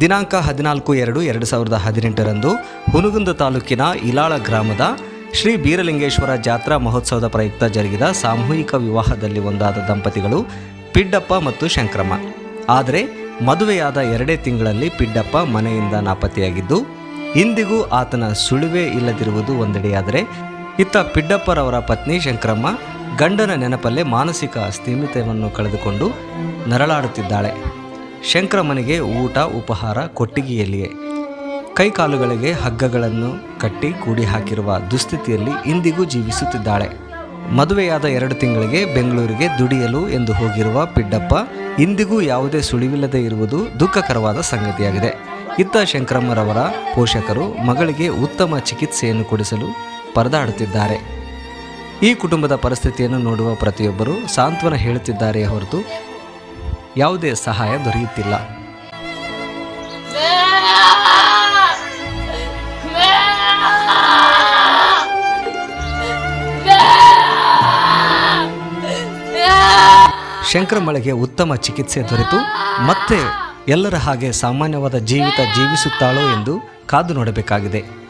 ದಿನಾಂಕ ಹದಿನಾಲ್ಕು ಎರಡು ಎರಡು ಸಾವಿರದ ಹದಿನೆಂಟರಂದು ಹುನಗುಂದ ತಾಲೂಕಿನ ಇಲಾಳ ಗ್ರಾಮದ ಶ್ರೀ ಬೀರಲಿಂಗೇಶ್ವರ ಜಾತ್ರಾ ಮಹೋತ್ಸವದ ಪ್ರಯುಕ್ತ ಜರುಗಿದ ಸಾಮೂಹಿಕ ವಿವಾಹದಲ್ಲಿ ಒಂದಾದ ದಂಪತಿಗಳು ಪಿಡ್ಡಪ್ಪ ಮತ್ತು ಶಂಕ್ರಮ್ಮ. ಆದರೆ, ಮದುವೆಯಾದ ಎರಡೇ ತಿಂಗಳಲ್ಲಿ ಪಿಡ್ಡಪ್ಪ ಮನೆಯಿಂದ ನಾಪತ್ತೆಯಾಗಿದ್ದು, ಇಂದಿಗೂ ಆತನ ಸುಳಿವೇ ಇಲ್ಲದಿರುವುದು ಒಂದೆಡೆಯಾದರೆ, ಇತ್ತ ಪಿಡ್ಡಪ್ಪರವರ ಪತ್ನಿ ಶಂಕ್ರಮ್ಮ ಗಂಡನ ನೆನಪಲ್ಲೇ ಮಾನಸಿಕ ಸ್ಥಿಮಿತವನ್ನು ಕಳೆದುಕೊಂಡು ನರಳಾಡುತ್ತಿದ್ದಾಳೆ. ಶಂಕರಮ್ಮನಿಗೆ ಊಟ, ಉಪಹಾರ ಕೊಟ್ಟಿಗೆಯಲ್ಲಿಯೇ. ಕೈಕಾಲುಗಳಿಗೆ ಹಗ್ಗಗಳನ್ನು ಕಟ್ಟಿ ಕೂಡಿ ಹಾಕಿರುವ ದುಸ್ಥಿತಿಯಲ್ಲಿ ಇಂದಿಗೂ ಜೀವಿಸುತ್ತಿದ್ದಾಳೆ. ಮದುವೆಯಾದ ಎರಡು ತಿಂಗಳಿಗೆ ಬೆಂಗಳೂರಿಗೆ ದುಡಿಯಲು ಎಂದು ಹೋಗಿರುವ ಪಿಡ್ಡಪ್ಪ, ಇಂದಿಗೂ ಯಾವುದೇ ಸುಳಿವಿಲ್ಲದೆ ಇರುವುದು ದುಃಖಕರವಾದ ಸಂಗತಿಯಾಗಿದೆ. ಇತ್ತ ಶಂಕರಮ್ಮರವರ ಪೋಷಕರು ಮಗಳಿಗೆ ಉತ್ತಮ ಚಿಕಿತ್ಸೆಯನ್ನು ಕೊಡಿಸಲು ಪರದಾಡುತ್ತಿದ್ದಾರೆ. ಈ ಕುಟುಂಬದ ಪರಿಸ್ಥಿತಿಯನ್ನು ನೋಡುವ ಪ್ರತಿಯೊಬ್ಬರು ಸಾಂತ್ವನ ಹೇಳುತ್ತಿದ್ದಾರೆಯೇ ಹೊರತು ಯಾವುದೇ ಸಹಾಯ ದೊರೆಯುತ್ತಿಲ್ಲ. ಶಂಕರಮಳೆಗೆ ಉತ್ತಮ ಚಿಕಿತ್ಸೆ ದೊರೆತು. ಮತ್ತೆ ಎಲ್ಲರ ಹಾಗೆ ಸಾಮಾನ್ಯವಾದ ಜೀವಿತ ಜೀವಿಸುತ್ತಾಳೋ ಎಂದು ಕಾದು ನೋಡಬೇಕಾಗಿದೆ.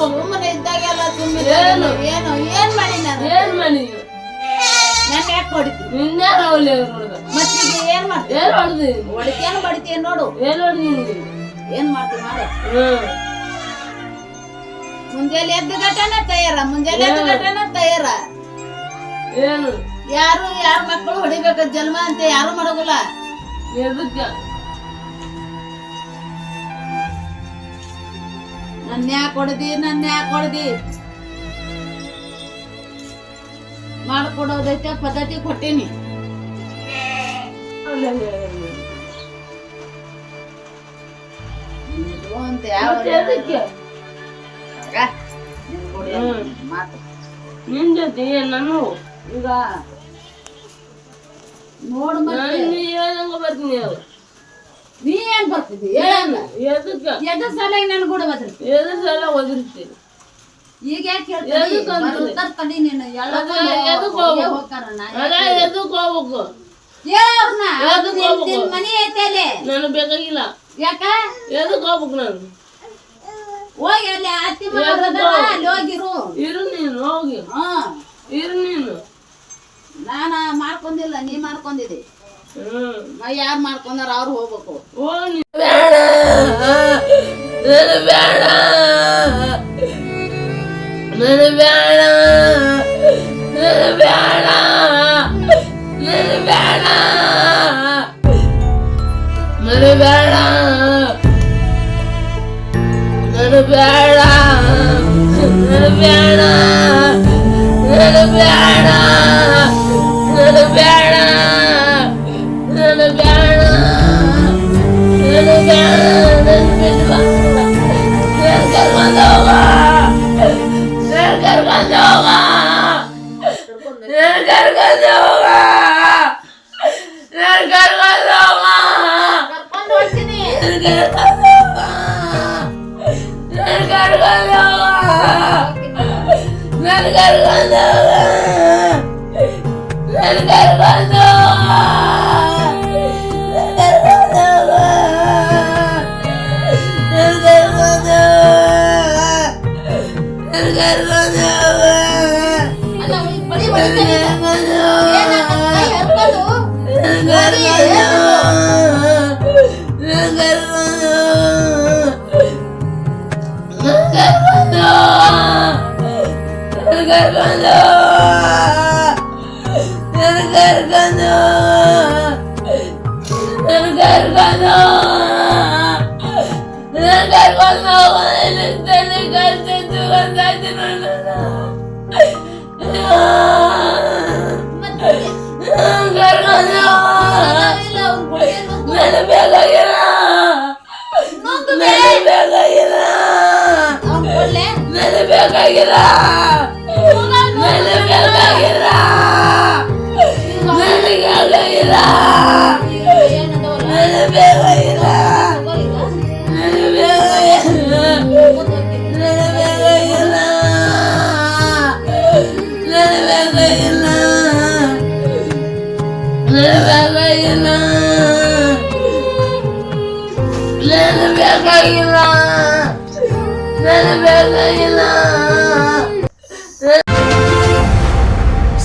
ಸುಮ್ಮನೆ ಇದ್ದಾಗೆಲ್ಲ ಸುಮ್ಮನೆ ಏನು? ಏನು ಏನ್ ಮಾಡಿ ನಾನು ಏನ್ ಮನಿ ನಾನು ಯಾಕೆ ಹೊಡಿತೀನಿ ನಿನ್ನೇನು ಅವಳಿ ಮತ್ತೆ ಈಗ ಏನ್ ಮಾಡ್ತೀನಿ ಏನ್ ಹೊಡ್ದಿ ಹೊಡಿತೇನು ಬಡಿತೀನಿ ನೋಡು ಏನ್ ಹೊಡ್ದಿ ಏನ್ ಮಾಡ್ತೀನಿ ಮಾಡು ಹ್ಮ್ ಮುಂಜಾನೆ ಎದ್ದು ಗಟ್ಟನ ತಯಾರ ಮುಂಜಾನೆ ಎದ್ದು ಗಟ್ಟನ ತಯಾರ. ಏನು? ಯಾರು ಯಾರ ಮಕ್ಕಳು ಹೊಡಿಬೇಕು? ಜನ್ಮ ಅಂತ ಯಾರು ಮಾಡೋದಿಲ್ಲ ಎದಕ್ಕೆ ನನ್ನ ಯಾಕೆ ಹೊಡೆದಿ ನನ್ನ ಯಾಕೆ ಹೊಡೆದಿ. ಮಾಡ್ಕೊಡೋದೈತೆ ಪದ್ಧತಿ ಕೊಟ್ಟೀನಿ. ಅಂತ ಯಾವ ಮಾತು ನಿನ್ ಜೊತೆ ನಾನು ಈಗ ನೋಡ್ ಮತ್ತೆ ನಾನು ಹೇಳ್ದಂಗ ಬರ್ತೀನಿ ಅವ ನೀ ಏನ್ ಬರ್ತಿದ್ದಿ? ಎದಕ್ಕೆ? ಎದ್ರ ಸಲ ನನ್ ಕೂಡ ಬರ್ತಿರ್ತಿ ಎದ್ರ ಸಲ ಒದಿರ್ತೀನಿ ಈಗ ಯಾಕೆ ಎದಕ್ ತಡಿ ನೀನು. ಎದಕ್ ಎದಕ್ಕೆ ಹೋಗ್ಬೇಕು? ಎದಕ್? ಮನಿ ಐತೆ ಅಲ್ಲಿ. ನನಗೆ ಬೇಕಾಗಿಲ್ಲ. ಯಾಕ? ಎದಕ್ಕೆ ಹೋಗ್ಬೇಕು ನಾನು? ಹೋಗಿ ಅಲ್ಲಿ ಅತ್ತಿ? ಅಲ್ಲಿ ಹೋಗಿರು ಇರು. ನೀನು ಹೋಗಿ. ಹಾ. ಇರು ನೀನು. ನಾನು ಮಾಡ್ಕೊಂಡಿಲ್ಲ ನೀ ಮಾಡ್ಕೊಂಡಿದ್ದಿ. ಹ್ಮ್. ಯಾರು ಮಾಡ್ಕೊಂಡಾರ ಅವ್ರು ಹೋಗ್ಬೇಕು. ಓ ನೀ ಬೇಡ ನನಗೆ ಬೇಡ. ನನಗೆ ಬೇಡ. ನನಗೆ ಬೇಡ. ನನಗೆ ಬೇಡ. ನನಗೆ ಬೇಡ. വേണ വേണ വേണ വേണ Yeah. Carga el ¡El gárgano! ¡El gárgano! ¡El gárgano! ¡El estelgante! ¡Tu gandate! ¡No, no, no! ¡Me lo voy a gallina! ¡Me lo voy a ¡Me lo voy a gallina! Let it be, let it be, let it be.